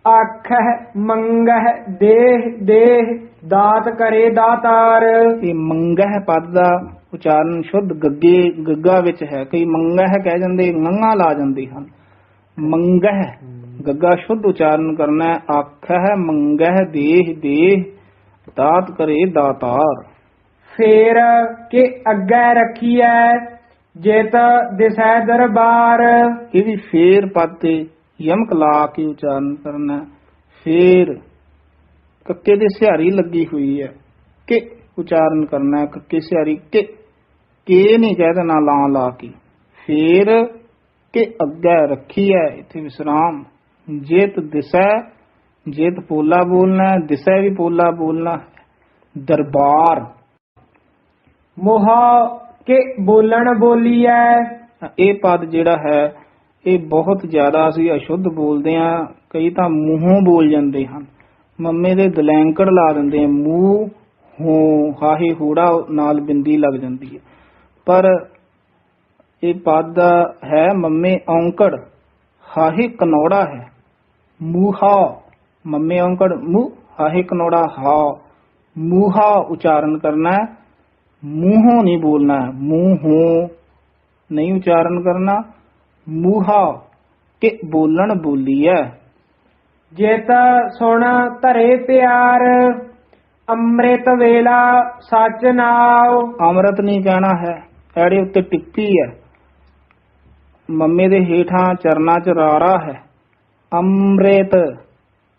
ਆਖਹਿ ਮੰਗਹਿ ਦੇਹ ਦੇਹ ਦਾਤ ਕਰੇ ਦਾਤਾਰ। ਇਹ ਮੰਗਹਿ ਪਦ ਦਾ ਉਚਾਰਨ ਸ਼ੁੱਧ ਗੱਗੇ ਗੱਗਾ ਵਿੱਚ ਹੈ। ਕਈ ਮੰਗਹਿ ਕਹਿ ਜਾਂਦੇ ngੰਗਾ ਲਾ ਜਾਂਦੇ ਹਨ। ਮੰਗਹਿ ਗੱਗਾ ਸ਼ੁੱਧ ਉਚਾਰਨ ਕਰਨਾ ਹੈ ਆਖਹਿ ਮੰਗਹਿ ਦੇਹ ਦੇਹ ਦਾਤ ਕਰੇ ਦਾਤਾਰ। ਫੇਰ ਕੇ ਅੱਗੇ ਰੱਖੀਐ ਜਿਤ ਦਿਸੈ ਦਰਬਾਰ। ਇਹ ਵੀ ਫੇਰ ਪਦ ਤੇ ਯਮਕ ਲਾ ਕੇ ਉਚਾਰਨ ਕਰਨਾ। ਫੇਰ ਕੱਕੇ ਦੇ ਸਿਹਾਰੀ ਲੱਗੀ ਹੋਈ ਹੈ। ਕਿ ਉਚਾਰਨ ਕਰਨਾ ਕੱਕੇ ਸਿਹਾਰੀ ਕਿ ਕੇ ਨਹੀਂ ਕਹਿ ਦੇਣਾ ਲਾ ਲਾ ਕੇ। ਫੇਰ ਕਿ ਅੱਗੇ ਰੱਖੀ ਹੈ ਇੱਥੇ ਵਿਸਰਾਮ। ਜੇਤ ਦਿਸੈ ਜੇਤ ਪੋਲਾ ਬੋਲਣਾ ਹੈ, ਦਿਸੈ ਵੀ ਪੋਲਾ ਬੋਲਣਾ। ਹੈ। ਦਰਬਾਰ। ਮੋਹਾ ਕੇ ਬੋਲਣ ਬੋਲੀਐ ਇਹ ਪਦ ਜਿਹੜਾ ਹੈ ਇਹ ਬਹੁਤ ਜ਼ਿਆਦਾ ਅਸੀਂ ਅਸ਼ੁੱਧ ਬੋਲਦੇ ਆ ਕਈ ਤਾਂ ਮੂੰਹੋਂ ਬੋਲ ਜਾਂਦੇ ਹਨ। ਮੰਮੇ ਦੇ ਦਲੈਂਕੜ ਲਾ ਦਿੰਦੇ ਆ ਮੂੰਹ ਹੋ ਹਾਹੇ ਹੂੜਾ ਨਾਲ ਬਿੰਦੀ ਲੱਗ ਜਾਂਦੀ ਹੈ। ਪਰ ਇਹ ਪਦ ਹੈ ਮੰਮੇ ਔਂਕੜ ਹਾਹੇ ਕਨੌੜਾ ਹੈ ਮੂਹਾ ਮੰਮੇ ਔਂਕੜ ਮੂੰਹ ਹਾਹੇ ਕਨੌੜਾ ਹਾ ਮੂਹਾ ਉਚਾਰਨ ਕਰਨਾ ਹੈ ਮੂੰਹੋਂ ਨਹੀਂ ਬੋਲਣਾ ਹੈ ਮੂੰਹੋਂ ਨਹੀਂ ਉਚਾਰਨ ਕਰਨਾ ਮੂਹਾ ਕਿ ਬੋਲਣ ਬੋਲੀ ਹੈ ਜਿਤ ਸੁਣ ਧਰੇ ਪਿਆਰ ਅੰਮ੍ਰਿਤ ਵੇਲਾ ਸਚ ਨਾਉ ਅੰਮ੍ਰਿਤ ਨਹੀਂ ਕਹਿਣਾ ਹੈ ਐੜੇ ਉੱਤੇ ਟਿੱਪੀ ਹੈ। ਮੰਮੇ ਦੇ ਹੇਠਾਂ ਚਰਨਾ ਚ ਰਾਰਾ ਹੈ। ਅੰਮ੍ਰਿਤ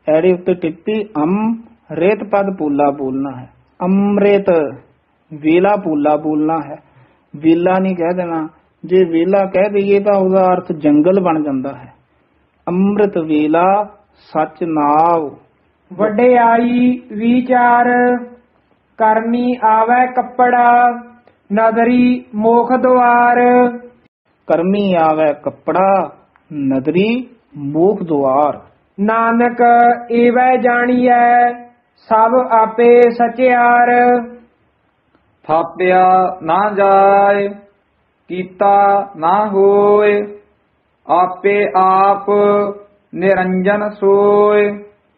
ਐੜੇ ਉੱਤੇ ਟਿੱਪੀ ਅਮ ਰੇਤ ਪਦ ਪੂਲਾ ਬੋਲਣਾ ਹੈ। ਅੰਮ੍ਰਿਤ, ਵੇਲਾ ਪੂਲਾ ਬੋਲਣਾ ਹੈ। ਵੇਲਾ ਨਹੀਂ ਕਹਿ ਦੇਣਾ। ਜੇ ਵੇਲਾ ਕਹਿ ਦਈਏ ਤਾਂ ਉਹਦਾ ਅਰਥ ਜੰਗਲ ਬਣ ਜਾਂਦਾ ਹੈ। ਅੰਮ੍ਰਿਤ, ਵੇਲਾ, ਸਚ, ਨਾਵ। ਵਡਿਆਈ ਵਿਚਾਰ ਕਰਨੀ ਆਵੈ ਕੱਪੜਾ। ਨਦਰੀ ਮੋਖ ਦੁਆਰ। ਕਰਮੀ ਆਵੇ ਕੱਪੜਾ ਨਦਰੀ ਮੋਖ ਦੁਆਰ। ਨਾਨਕ ਏਵੈ ਜਾਣੀਐ ਸਭ ਆਪੇ ਸਚਿਆਰ। ਥਾਪਿਆ ਨਾ ਜਾਏ ਕੀਤਾ ਨਾ ਹੋਏ ਆਪੇ ਆਪ ਨਿਰੰਜਨ ਸੋਏ।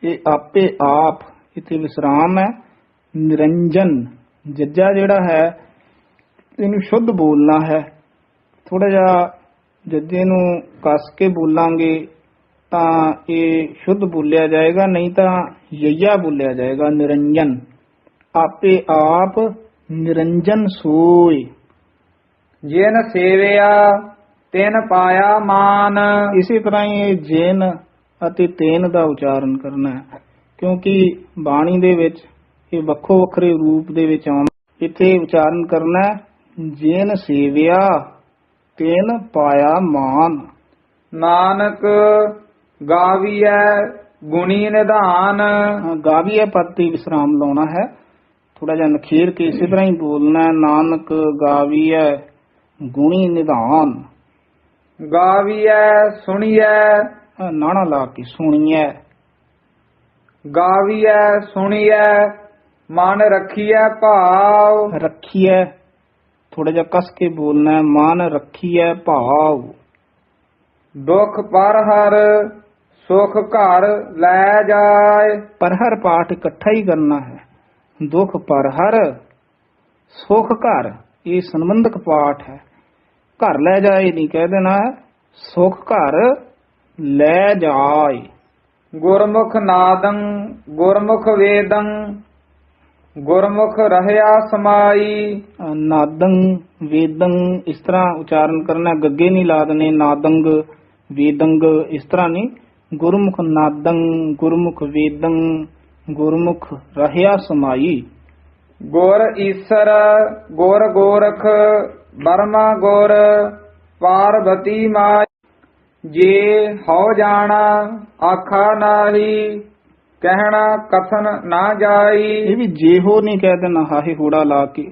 ਇਹ ਆਪੇ ਆਪ ਇਥੇ ਵਿਸਰਾਮ ਹੈ ਨਿਰੰਜਨ ਜੱਜਾ ਜਿਹੜਾ ਹੈ ਇਹਨੂੰ ਸ਼ੁੱਧ ਬੋਲਣਾ ਹੈ। ਥੋੜਾ ਜਿਹਾ ਜੱਜੇ ਨੂੰ ਕੱਸ ਕੇ ਬੋਲਾਂਗੇ ਤਾਂ ਇਹ ਸ਼ੁੱਧ ਬੋਲਿਆ ਜਾਏਗਾ ਨਹੀਂ ਤਾਂ ਯਈਆ ਬੋਲਿਆ ਜਾਏਗਾ ਨਿਰੰਜਨ। ਆਪੇ ਆਪ ਨਿਰੰਜਨ ਸੋਈ ਜਿਨ ਸੇਵਿਆ ਤਿਨ ਪਾਇਆ ਮਾਨ। ਇਸੇ ਤਰ੍ਹਾਂ ਹੀ ਇਹ ਜੇਨ ਅਤੇ ਤੇਨ ਦਾ ਉਚਾਰਨ ਕਰਨਾ ਹੈ। ਕਿਉਂਕਿ ਬਾਣੀ ਦੇ ਵਿੱਚ ਇਹ ਵੱਖੋ ਵੱਖਰੇ ਰੂਪ ਦੇ ਵਿੱਚ ਆਉਂਦਾ ਇੱਥੇ ਉਚਾਰਨ ਕਰਨਾ ਹੈ, ਜੇਨ ਸੇਵਿਆ ਤੇਨ ਪਾਇਆ ਮਾਨ। ਨਾਨਕ ਗਾਵੀਐ ਗੁਣੀ ਨਿਧਾਨ। ਹਾਂ, ਗਾਵੀਏ ਪਦ ਤੇ ਵਿਸਰਾਮ ਲਾਉਣਾ ਹੈ। ਥੋੜਾ ਜਿਹਾ ਨਖੇਰ ਕੇ ਇਸੇ ਤਰ੍ਹਾਂ ਹੀ ਬੋਲਣਾ ਹੈ, ਨਾਨਕ ਗਾਵੀਏ ਗੁਣੀ ਨਿਧਾਨ। ਗਾਵੀਐ ਸੁਣੀਐ। ਨਾਣਾ ਲਾ ਕੇ ਸੁਣੀਐ। ਗਾਵੀਐ ਸੁਣੀਐ ਮਨ ਰੱਖੀਐ ਭਾਵ। ਰੱਖੀਐ ਥੋੜਾ ਜਿਹਾ ਕਸ ਕੇ ਬੋਲਣਾ ਹੈ, ਮਾਨ ਰੱਖੀਐ ਭਾਵ। ਦੁਖ ਪਰ ਹਰ ਸੁਖ ਘਰ ਲੈ ਜਾਏ। ਪਰ ਹਰ ਪਾਠ ਇਕੱਠਾ ਹੀ ਕਰਨਾ ਹੈ। ਦੁਖ ਪਰ ਹਰ ਸੁਖ ਘਰ ਇਹ ਸੰਬੰਧਕ ਪਾਠ ਹੈ। ਘਰ ਲੈ ਜਾਏ ਨਹੀਂ ਕਹਿ ਦੇਣਾ ਹੈ ਸੁਖ ਘਰ ਲੈ ਜਾਏ। ਗੁਰਮੁਖ ਨਾਦੰ ਗੁਰਮੁਖ ਵੇਦੰ ਗੁਰਮੁਖ ਰਹਿਆ ਸਮਾਈ। ਨਾਦੰ ਵੇਦੰ ਇਸ ਤਰ੍ਹਾਂ ਉਚਾਰਨ ਕਰਨਾ ਗੱਗੇ ਨਹੀਂ ਲਾ ਦਨੇ ਨਾਦੰਗ ਵੇਦੰਗ ਇਸ ਤਰ੍ਹਾਂ ਨਹੀਂ। ਗੁਰਮੁਖ ਨਾਦੰ ਗੁਰਮੁਖ ਵੇਦੰ ਗੁਰਮੁਖ ਰਹਿਆ ਸਮਾਈ। ਗੁਰ ਈਸਰ ਗੁਰ ਗੋਰਖ ਬਰਮਾ ਗੁਰ ਪਾਰਬਤੀ ਮਾਈ। ਜੇ ਹਉ ਜਾਣਾ ਆਖਾ ਨਾਹੀ। ਕਹਿਣਾ ਕਥਨ ਨਾ ਜਾਈ। ਇਹ ਵੀ ਜੇ ਹੋ ਨਹੀਂ ਕਹਿ ਦੇਣਾ ਹਾਹੇ ਹੂੜਾ ਲਾ ਕੇ।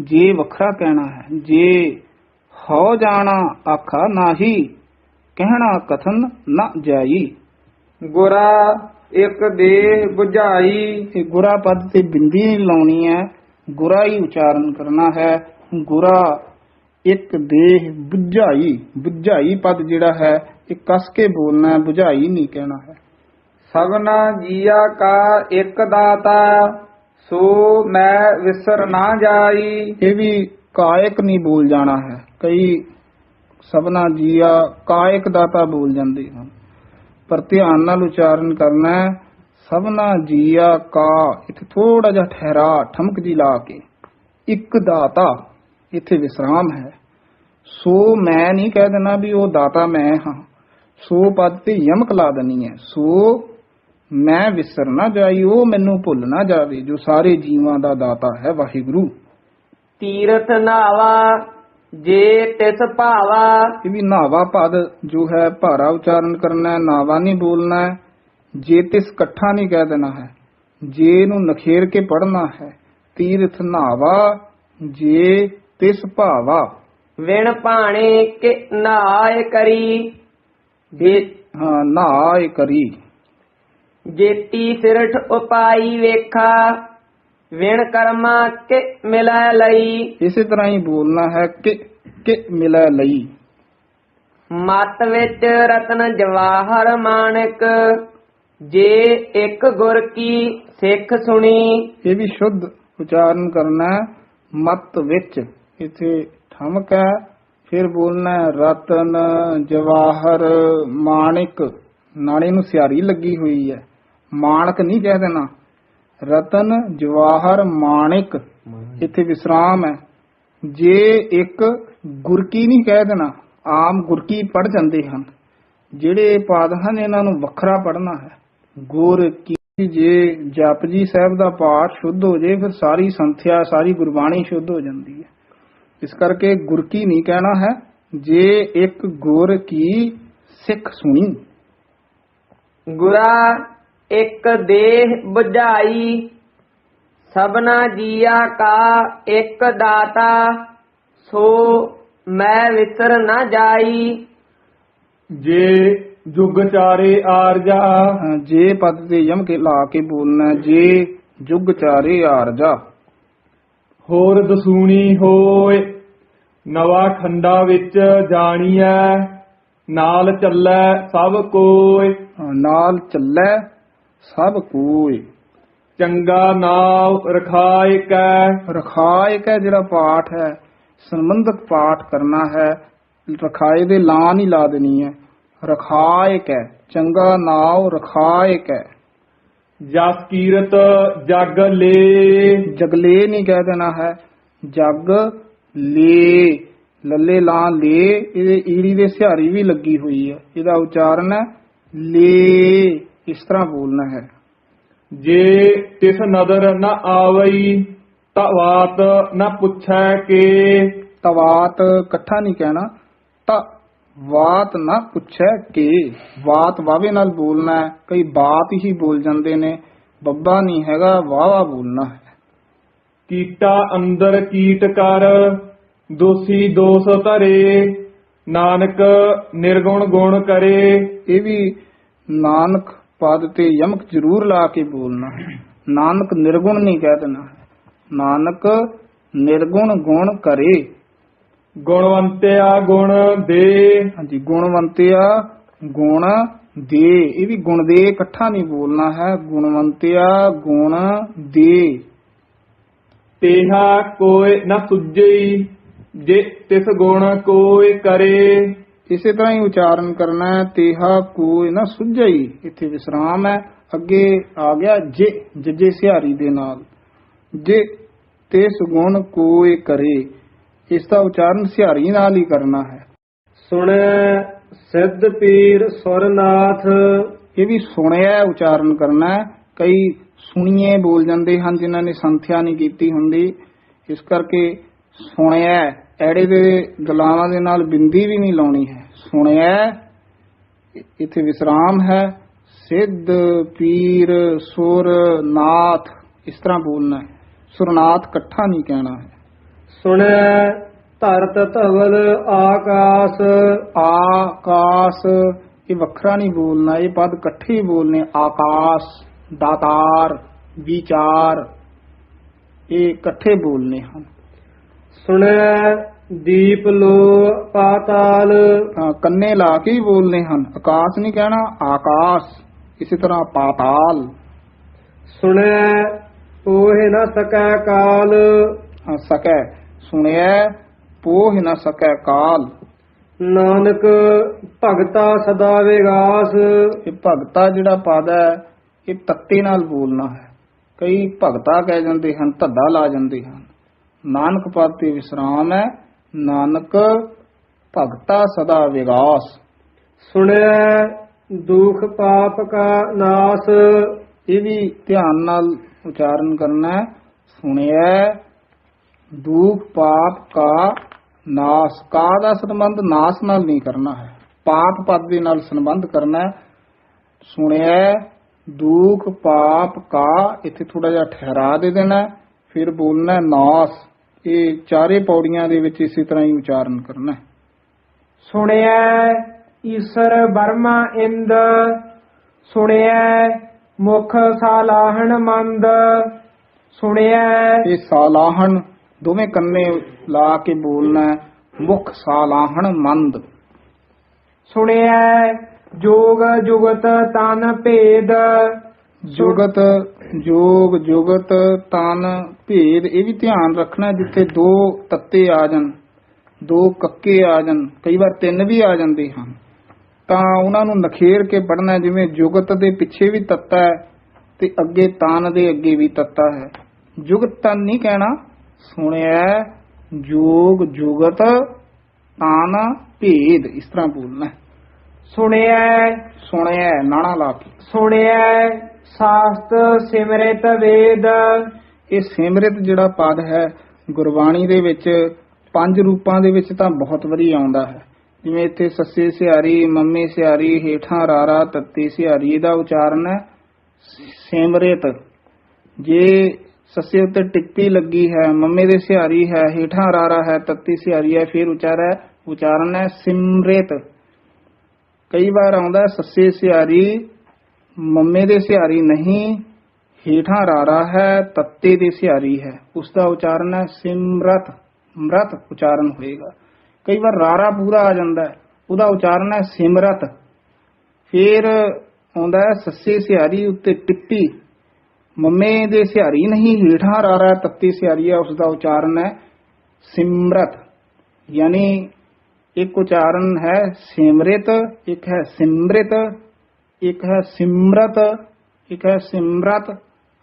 ਜੇ ਵੱਖਰਾ ਕਹਿਣਾ ਹੈ ਜੇ ਹੋ ਜਾਣਾ ਆਖਾ ਨਾਹੀ ਕਹਿਣਾ ਕਥਨ ਨਾ ਜਾਈ। ਗੁਰਾ ਇੱਕ ਦੇਹ ਬੁਝਾਈ। ਇਹ ਗੁਰਾ ਪਦ ਤੇ ਬਿੰਦੀ ਨਹੀਂ ਲਾਉਣੀ ਹੈ ਗੁਰਾ ਹੀ ਉਚਾਰਨ ਕਰਨਾ ਹੈ। ਗੁਰਾ ਇੱਕ ਦੇਹ ਬੁਝਾਈ ਬੁਝਾਈ ਪਦ ਜਿਹੜਾ ਹੈ ਇਹ ਕਸ ਕੇ ਬੋਲਣਾ ਹੈ 부ਝਾਈ ਨਹੀਂ ਕਹਿਣਾ ਹੈ। ਸਭਨਾ ਜੀਆ ਕਾ ਇੱਕ ਦਾਤਾ, ਸੋ ਮੈਂ ਵਿਸਰ ਨਾ ਜਾਈ। ਇਹ ਵੀ ਕਾਇਕ ਨਹੀਂ ਬੋਲ ਜਾਣਾ ਹੈ। ਕਈ ਸਭਨਾ ਜੀਆ ਕਾਇਕ ਦਾਤਾ ਬੋਲ ਜਾਂਦੇ ਹਨ। ਪਰ ਧਿਆਨ ਨਾਲ ਉਚਾਰਨ ਕਰਨਾ ਹੈ, ਸਭਨਾ ਜੀਆ ਕਾ, ਇਥੇ ਥੋੜਾ ਜਿਹਾ ਠਹਿਰਾ, ਠਮਕ ਜੀ ਲਾ ਕੇ। ਇੱਕ ਦਾਤਾ, ਇੱਥੇ ਵਿਸਰਾਮ ਹੈ। ਸੋ ਮੈਂ ਨਹੀਂ ਕਹਿ ਦੇਣਾ ਵੀ ਉਹ ਦਾਤਾ ਮੈਂ ਹਾਂ। ਸੋ ਪਦ ਤੇ ਯਮਕ ਲਾ ਦੇਣੀ ਹੈ। ਸੋ ਮੈਂ ਵਿਸਰ ਨਾ ਜਾਈ ਉਹ ਮੈਨੂੰ ਭੁੱਲ ਨਾ ਜਾਵੇ ਜੋ ਸਾਰੇ ਜੀਵਾਂ ਦਾ ਦਾਤਾ ਹੈ ਵਾਹਿਗੁਰੂ। ਤੀਰਥ ਨਾਵਾ ਜੇ ਤਿਸ ਭਾਵਾ। ਇਹ ਵੀ ਨਾਵਾ ਪਦ ਜੋ ਹੈ ਭਾਰਾ ਉਚਾਰਨ ਕਰਨਾ ਹੈ ਨਾਵਾ ਨਹੀਂ ਬੋਲਣਾ ਹੈ। ਜੇ ਤਿਸ ਇਕੱਠਾ ਨਹੀਂ ਕਹਿ ਦੇਣਾ ਹੈ ਜੇ ਨੂੰ ਨਖੇਰ ਕੇ ਪੜਨਾ ਹੈ ਤੀਰਥ ਨਾਵਾ ਜੇ ਤਿਸ ਭਾਵਾ। ਵਿਣ ਭਾਣੇ ਕਿ ਨਾਏ ਕਰੀ। ਹਾਂ ਨਾਏ ਕਰੀ। ਜੇਤੀ ਸਿਰਠ ਉਪਾਈ ਵੇਖਾ ਵਿਣ ਕਰਮਾ ਕਿ ਮਿਲੈ ਲਈ। ਇਸੇ ਤਰ੍ਹਾਂ ਹੀ ਬੋਲਣਾ ਹੈ ਕਿ ਕਿ ਮਿਲੈ ਲਈ। ਮਤ ਵਿੱਚ ਰਤਨ ਜਵਾਹਰ ਮਾਣਕ ਜੇ ਇੱਕ ਗੁਰ ਕੀ ਸਿੱਖ ਸੁਣੀ। ਇਹ ਵੀ ਸ਼ੁੱਧ ਉਚਾਰਨ ਕਰਨਾ ਹੈ ਮਤ ਵਿੱਚ ਇਥੇ ਠਮਕ ਹੈ ਫਿਰ ਬੋਲਣਾ ਹੈ ਰਤਨ ਜਵਾਹਰ ਮਾਣਿਕ ਨਾਲੇ ਨੂੰ ਸਿਆਰੀ ਲੱਗੀ ਹੋਈ ਹੈ। ਮਾਣਕ ਨਹੀਂ ਕਹਿ ਦੇਣਾ। ਰਤਨ ਜਵਾਹਰ ਮਾਣਿਕ ਇੱਥੇ ਵਿਸਰਾਮ ਹੈ। ਜੇ ਇੱਕ ਗੁਰਕੀ ਨਹੀਂ ਕਹਿ ਦੇਣਾ ਆਮ ਗੁਰਕੀ ਪੜ ਜਾਂਦੇ ਹਨ। ਜਿਹੜੇ ਪਾਦ ਹਨ ਇਹਨਾਂ ਨੂੰ ਵੱਖਰਾ ਪੜਨਾ ਹੈ। ਗੁਰ ਕੀ ਜੇ ਜਪਜੀ ਸਾਹਿਬ ਦਾ ਪਾਠ ਸ਼ੁੱਧ ਹੋ ਜੇ ਫਿਰ ਸਾਰੀ ਸੰਥਿਆ ਸਾਰੀ ਗੁਰਬਾਣੀ ਸ਼ੁੱਧ ਹੋ ਜਾਂਦੀ ਹੈ। ਇਸ ਕਰਕੇ ਗੁਰਕੀ ਨਹੀਂ ਕਹਿਣਾ ਹੈ। ਜੇ ਇੱਕ ਗੁਰ ਕੀ ਸਿੱਖ ਸੁਣੀ। ਗੁਰਾ ਇੱਕ ਦੇਹ 부ਝਾਈ ਸਭਨਾ ਜੀਆ ਕਾ ਇੱਕ ਦਾਤਾ ਸੋ ਮੈਂ ਵਿਸਰ ਨਾ ਜਾਈ। ਜੇ ਜੁਗ ਚਾਰੇ ਆਰਜਾ। ਹਾਂ, ਜੇ ਪਦ ਤੇ ਯਮ ਕੇ ਲਾ ਕੇ ਬੋਲਣਾ ਜੇ ਜੁਗ ਚਾਰੇ ਆਰਜਾ। ਹੋਰ ਦਸੂਣੀ ਹੋਏ ਨਵਾ ਖੰਡਾ ਵਿੱਚ ਜਾਣੀਐ ਨਾਲ ਚੱਲੈ ਸਭ ਕੋਇ ਹਾਂ, ਨਾਲ ਚੱਲੈ ਸਭ ਕੋਇ ਚੰਗਾ ਨਾਮ ਰਖਾਇ ਕੈ। ਰਖਾਇ ਕਾ ਜਿਹੜਾ ਪਾਠ ਹੈ ਸੰਬੰਧਕ ਪਾਠ ਕਰਨਾ ਹੈ ਰਖਾਏ ਦੇ ਲਾਂ ਨਹੀਂ ਲਾ ਦੇਣੀ ਹੈ। ਰਖਾਇ ਕੈ ਚੰਗਾ ਨਾਉ ਰਖਾਇ ਕੈ। ਜਸ ਕੀਰਤ ਜਗ ਲੇ। ਜਗਲੇ ਨਹੀਂ ਕਹਿ ਦੇਣਾ ਹੈ ਜਗ ਲੇ। ਲੱਲੇ ਲਾਂ ਲੇ ਇਹਦੇ ਈੜੀ ਦੇ ਸਿਹਾਰੀ ਵੀ ਲੱਗੀ ਹੋਈ ਹੈ। ਇਹਦਾ ਉਚਾਰਨ ਹੈ ਲੇ। ਇਸ ਤਰ੍ਹਾਂ ਬੋਲਣਾ ਹੈ? ਜੇ ਤਿਸ ਨਦਰ ਨ ਆਵਈ ਤਵਾਤ ਨ ਪੁੱਛੈ ਕੇ। ਤਵਾਤ ਇਕੱਠਾ ਨਹੀਂ ਕਹਿਣਾ। ਤਾਂ ਵਾਤ ਨਾ ਪੁੱਛੈ ਕਿ। ਵਾਤ ਵਾਵੇ ਨਾਲ ਬੋਲਣਾ ਹੈ। ਕਈ ਬਾਤ ਹੀ ਬੋਲ ਜਾਂਦੇ ਨੇ। ਬੱਬਾ ਨਹੀਂ ਹੈਗਾ ਵਾਵਾ ਬੋਲਣਾ ਹੈ। ਕੀਟਾ ਅੰਦਰ ਕੀਟ ਕਰ ਦੋਸੀ ਦੋਸ ਧਰੇ। ਨਾਨਕ ਨਿਰਗੁਣ ਗੁਣ ਕਰੇ। ਇਹ ਵੀ ਨਾਨਕ ਪਦ ਤੇ ਯਮਕ ਜ਼ਰੂਰ ਲਾ ਕੇ ਬੋਲਣਾ। ਨਾਨਕ ਨਿਰਗੁਣ ਨਹੀਂ ਕਹਿ ਦੇਣਾ। ਨਾਨਕ ਨਿਰਗੁਣ ਗੁਣ ਕਰੇ। ਗੁਣਵੰਤਿਆ ਗੁਣ ਦੇ। ਹਾਂਜੀ ਗੁਣਵੰਤਿਆ ਗੁਣ ਦੇ। ਇਹ ਵੀ ਗੁਣ ਦੇ ਇਕੱਠਾ ਨਹੀਂ ਬੋਲਣਾ ਹੈ। ਗੁਣਵੰਤਿਆ ਗੁਣ ਦੇ। ਤੇਹਾ ਕੋਇ ਨ ਸੁਝਈ ਜੇ ਤਿਸ ਗੁਣ ਕੋਇ ਕਰੇ। ਇਸੇ ਤਰ੍ਹਾਂ ਹੀ ਉਚਾਰਨ ਕਰਨਾ ਹੈ ਤੇਹਾ ਕੋਈ ਨਾ ਸੁਝਈ। ਇੱਥੇ ਵਿਸਰਾਮ ਹੈ। ਅੱਗੇ ਆ ਗਿਆ ਜੇ ਜੱਜੇ ਸਿਹਾਰੀ ਦੇ ਨਾਲ। ਜੇ ਤਿਸ ਗੁਣ ਕੋਇ ਕਰੇ ਇਸ ਦਾ ਉਚਾਰਨ ਸਿਹਾਰੀ ਨਾਲ ਹੀ ਕਰਨਾ ਹੈ। ਸੁਣੈ ਸਿੱਧ ਪੀਰ ਸੁਰਨਾਥ। ਇਹ ਵੀ ਸੁਣਿਆ ਉਚਾਰਨ ਕਰਨਾ ਹੈ। ਕਈ ਸੁਣੀਏ ਬੋਲ ਜਾਂਦੇ ਹਨ ਜਿਨ੍ਹਾਂ ਨੇ ਸੰਥਿਆ ਨਹੀਂ ਕੀਤੀ ਹੁੰਦੀ। ਇਸ ਕਰਕੇ ਸੁਣਿਆ ਐੜੇ ਦੇ ਗਲਾਵਾਂ ਦੇ ਨਾਲ ਬਿੰਦੀ ਵੀ ਨਹੀਂ ਲਾਉਣੀ ਹੈ। ਸੁਣਿਆ ਇੱਥੇ ਵਿਸਰਾਮ ਹੈ। ਸਿੱਧ ਪੀਰ ਸੁਰ ਨਾਥ ਇਸ ਤਰ੍ਹਾਂ ਬੋਲਣਾ ਸੁਰਨਾਥ ਇਕੱਠਾ ਨਹੀਂ ਕਹਿਣਾ ਹੈ। ਸੁਣੈ ਧਰਤ ਧਵਲ ਆਕਾਸ। ਆਕਾਸ ਇਹ ਵੱਖਰਾ ਨਹੀਂ ਬੋਲਣਾ ਇਹ ਪਦ ਇਕੱਠੇ ਹੀ ਬੋਲਨੇ ਆਕਾਸ਼ ਦਾਤਾਰ ਵਿਚਾਰ ਇਹ ਇਕੱਠੇ ਬੋਲਨੇ ਹਨ। ਸੁਣੈ ਦੀਪ ਲੋ ਪਾਤਾਲ। ਕੰਨੇ ਲਾ ਕੇ ਹੀ ਬੋਲਨੇ ਹਨ। ਆਕਾਸ਼ ਨਹੀਂ ਕਹਿਣਾ ਆਕਾਸ਼। ਇਸੇ ਤਰ੍ਹਾਂ ਪਾਤਾਲ। ਸੁਣੈ ਪੋਹਿ ਨ ਸਕੈ ਕਾਲ। ਹਾਂ, ਸਕੈ। ਸੁਣਿਆ ਪੋਹ ਨਾ ਸਕੈ ਕਾਲ। ਨਾਨਕ ਭਗਤਾ ਸਦਾ ਵਿਗਾਸ। ਇਹ ਭਗਤਾ ਜਿਹੜਾ ਪਦ ਹੈ ਇਹ ਤੱਤੇ ਨਾਲ ਬੋਲਣਾ ਹੈ। ਕਈ ਭਗਤਾ ਕਹਿ ਜਾਂਦੇ ਹਨ ਧੱਦਾ ਲਾ ਜਾਂਦੇ ਹਨ। ਨਾਨਕ ਪਦ ਤੇ ਵਿਸਰਾਮ ਹੈ ਨਾਨਕ ਭਗਤਾ ਸਦਾ ਵਿਗਾਸ। ਸੁਣੈ ਦੁਖ ਪਾਪ ਕਾ ਨਾਸ। ਇਹ ਵੀ ਧਿਆਨ ਨਾਲ ਉਚਾਰਨ ਕਰਨਾ ਹੈ। ਸੁਣਿਆ ਦੁਖ ਪਾਪ ਕਾ ਨਾਸ। ਕਾ ਦਾ ਸੰਬੰਧ ਨਾਸ ਨਾਲ ਨਹੀਂ ਕਰਨਾ ਹੈ। ਪਾਪ ਪਦ ਦੇ ਨਾਲ ਸੰਬੰਧ ਕਰਨਾ ਹੈ। ਸੁਣਿਆ ਦੁਖ ਪਾਪ ਕਾ ਇੱਥੇ ਥੋੜਾ ਜਿਹਾ ਠਹਿਰਾ ਦੇ ਦੇਣਾ ਹੈ, ਫਿਰ ਬੋਲਣਾ ਨਾਸ। ਇਹ ਚਾਰੇ ਪੌੜੀਆਂ ਦੇ ਵਿੱਚ ਇਸੇ ਤਰ੍ਹਾਂ ਹੀ ਉਚਾਰਨ ਕਰਨਾ ਹੈ। ਸੁਣਿਐ ਈਸ਼ਰ ਬਰਮਾ ਇੰਦ ਸੁਣਿਐ ਮੁਖ ਸਾਲਾਹਣ ਮੰਦ ਸੁਣਿਐ ਇਹ ਸਾਲਾਹਣ ਦੋਵੇਂ ਕੰਨੇ ਲਾ ਕੇ ਬੋਲਣਾ ਮੁਖ ਸਾਲਾਹਣ ਮੰਦ। ਸੁਣਿਐ ਜੋਗ ਜੁਗਤ ਤਨ ਭੇਦ ਜੁਗਤ ਜੋਗ, ਜੁਗਤ, ਤਨ, ਭੇਦ, ਇਹ ਵੀ ਧਿਆਨ ਰੱਖਣਾ ਜਿੱਥੇ ਦੋ ਤੱਤੇ ਆ ਜਾਣ, ਦੋ ਕੱਕੇ ਆ ਜਾਣ, ਕਈ ਵਾਰ ਤਿੰਨ ਵੀ ਆ ਜਾਂਦੇ ਹਨ। ਤਾਂ ਉਹਨਾਂ ਨੂੰ ਨਖੇਰ ਕੇ ਪੜਨਾ ਜਿਵੇਂ ਜੁਗਤ ਦੇ ਪਿੱਛੇ ਵੀ ਤੱਤਾ ਹੈ ਤੇ ਅੱਗੇ ਤਨ ਦੇ ਅੱਗੇ ਵੀ ਤੱਤਾ ਹੈ। ਜੁਗਤ ਤਨ ਨਹੀਂ ਕਹਿਣਾ, ਸੁਣਿਆ ਜੋਗ, ਜੁਗਤ, ਤਾਨ, ਭੇਦ, ਇਸ ਤਰ੍ਹਾਂ ਬੋਲਣਾ ਸੁਣਿਆ ਸੁਣਿਆ ਨਾਣਾ ਲਾ ਕੇ। ਸੁਣਿਆ ਸਾਸਤ ਸਿਮਰਿਤ ਵੇਦ। ਇਹ ਸਿਮਰਿਤ ਜਿਹੜਾ ਪਦ ਹੈ, ਗੁਰਬਾਣੀ ਦੇ ਵਿੱਚ ਪੰਜ ਰੂਪਾਂ ਦੇ ਵਿੱਚ ਤਾਂ ਬਹੁਤ ਵਾਰੀ ਆਉਂਦਾ ਹੈ। ਜਿਵੇਂ ਇੱਥੇ ਸੱਸੇ ਸਿਹਾਰੀ, ਮੰਮੀ ਸਿਹਾਰੀ, ਹੇਠਾਂ ਰਾਰਾ, ਤੱਤੀ ਸਿਹਾਰੀ, ਇਹਦਾ ਉਚਾਰਨ ਹੈ, ਸਿਮਰਿਤ। ਜੇ ਸੱਸੇ ਉੱਤੇ ਟਿੱਪੀ ਲੱਗੀ ਹੈ, ਮੰਮੇ ਦੇ ਸਿਹਾਰੀ ਹੈ, ਹੇਠਾਂ ਰਾਰਾ ਹੈ, ਤੱਤੀ ਸਿਹਾਰੀ ਹੈ, ਫਿਰ ਉਚਾਰ ਹੈ, ਉਚਾਰਨ ਹੈ ਸਿਮਰਿਤ। ਕਈ ਵਾਰ ਆਉਂਦਾ ਸੱਸੇ ਸਿਹਾਰੀ ਮੰਮੇ ਦੇ ਸਿਹਾਰੀ ਨਹੀਂ ਹੇਠਾਂ ਰਾਰਾ ਹੈ ਤੱਤੇ ਦੇ ਸਿਹਾਰੀ ਹੈ ਉਸ ਦਾ ਉਚਾਰਨ ਹੈ ਸਿਮਰਤ ਮ੍ਰਤ ਉਚਾਰਨ ਹੋਏਗਾ ਕਈ ਵਾਰ ਰਾਰਾ ਪੂਰਾ ਆ ਜਾਂਦਾ ਹੈ ਉਹਦਾ ਉਚਾਰਨ ਹੈ ਸਿਮਰਤ ਫਿਰ ਆਉਂਦਾ ਹੈ ਸੱਸੇ ਸਿਹਾਰੀ ਉੱਤੇ ਟਿੱਪੀ ਮੰਮੇ ਦੇ ਸਿਹਾਰੀ ਨਹੀਂ ਹੇਠਾਂ ਰਾਰਾ ਤੱਤੇ ਸਿਹਾਰੀ ਹੈ ਉਸ ਦਾ ਉਚਾਰਨ ਹੈ ਸਿਮਰਤ ਯਾਨੀ ਇੱਕ ਉਚਾਰਨ ਹੈ ਸਿਮਰਿਤ ਇੱਕ ਹੈ ਸਿਮਰਿਤ ਇੱਕ ਹੈ ਸਿਮਰਤ, ਇੱਕ ਹੈ ਸਿਮਰਤ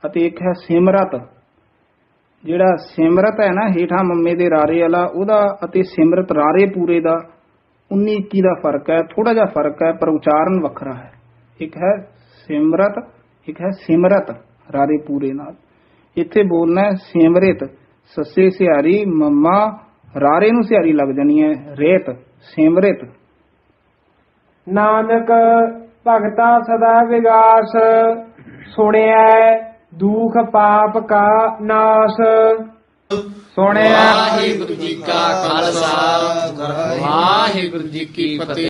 ਅਤੇ ਇੱਕ ਹੈ ਸਿਮਰਤ। ਜਿਹੜਾ ਸਿਮਰਤ ਹੈ ਨਾ, ਹੇਠਾਂ ਮੰਮੇ ਦੇ ਰਾਰੇ ਵਾਲਾ, ਉਹਦਾ ਅਤੇ ਸਿਮਰਤ ਰਾਰੇ ਪੂਰੇ ਦਾ 19 21 ਦਾ ਫ਼ਰਕ ਹੈ ਥੋੜਾ ਜਿਹਾ ਫ਼ਰਕ ਹੈ, ਪਰ ਉਚਾਰਨ ਵੱਖਰਾ ਹੈ। ਇੱਕ ਹੈ ਸਿਮਰਤ, ਇੱਕ ਹੈ ਸਿਮਰਤ ਰਾਰੇ ਪੂਰੇ ਨਾਲ। ਇੱਥੇ ਬੋਲਣਾ ਹੈ ਸਿਮਰਿਤ, ਸੱਸੇ ਸਿਹਾਰੀ, ਮੰਮਾ, ਰਾਰੇ ਨੂੰ ਸਿਹਾਰੀ ਲੱਗ ਜਾਣੀ ਹੈ, ਰੇਤ, ਸਿਮਰਿਤ। ਨਾਨਕ ਭਗਤਾ ਸਦਾ ਵਿਗਾਸ ਸੁਣਿਆ ਦੁਖ ਪਾਪ ਕਾ ਨਾਸ। ਸੁਣਿਆ ਵਾਹਿਗੁਰੂ ਜੀ ਕਾ ਖਾਲਸਾ, ਵਾਹਿਗੁਰੂ ਜੀ ਕੀ ਫਤਿਹ।